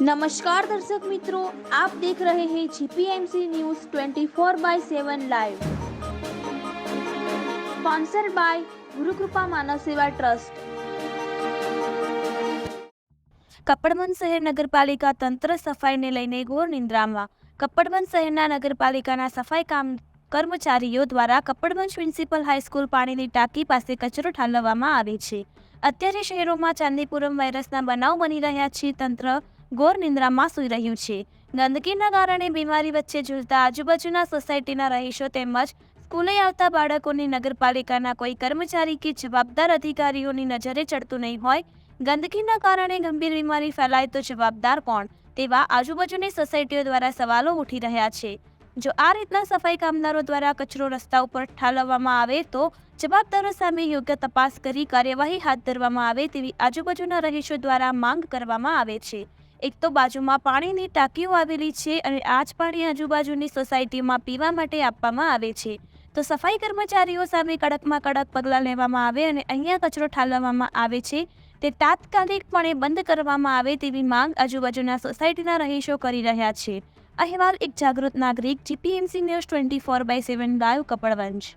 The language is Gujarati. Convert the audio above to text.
નમસ્કાર દર્શક મિત્રો, આપ દેખ રહે હે GPMC news 24 by 7 live sponsor by Gurukrupa Manav Seva trust Kapadvanj શહેર નગરપાલિકા તંત્ર સફાઈને લઈને ઘોર નિંદ્રામાં. કપડવંજ શહેરના નગરપાલિકાના સફાઈ કામ કર્મચારીઓ દ્વારા કપડવંજ પ્રિન્સિપલ હાઈસ્કૂલ પાણીની ટાંકી પાસે કચરો ઠાલવવામાં આવે છે. અત્યારે શહેરોમાં ચાંદીપુરમ વાયરસના બનાવ બની રહ્યા છે તંત્ર ઘોર નિંદ્રામાં સૂઈ રહ્યું છે. ગંદકીના કારણે બીમારી વચ્ચે ઝૂલતા આજુબાજુના સોસાયટીના રહીશો તેમજ સ્કૂલે આવતા બાળકોની નગરપાલિકાના કોઈ કર્મચારી કે જવાબદાર અધિકારીઓની નજરે ચડતું નહીં હોય. ગંદકીના કારણે ગંભીર બીમારી ફેલાય તો જવાબદાર કોણ? તેવા આજુબાજુની સોસાયટીઓ દ્વારા સવાલો ઉઠી રહ્યા છે. જો આ રીતના સફાઈ કામદારો દ્વારા કચરો રસ્તા ઉપર ઠાલવવામાં આવે તો જવાબદારો સામે યોગ્ય તપાસ કરી કાર્યવાહી હાથ ધરવામાં આવે તેવી આજુબાજુના રહીશો દ્વારા માંગ કરવામાં આવે છે. એક તો બાજુમાં પાણીની ટાંકીઓ આવેલી છે અને આ જ પાણી આજુબાજુની સોસાયટીમાં પીવા માટે આપવામાં આવે છે. તો સફાઈ કર્મચારીઓ સામે કડકમાં કડક પગલાં લેવામાં આવે અને અહીંયા કચરો ઠાલવવામાં આવે છે. તે તાત્કાલિકપણે બંધ કરવામાં આવે તેવી માંગ આજુબાજુના સોસાયટીના રહીશો કરી રહ્યા છે. અહેવાલ, એક જાગૃત નાગરિક, GPMC news twenty four by seven live Kapadvanj.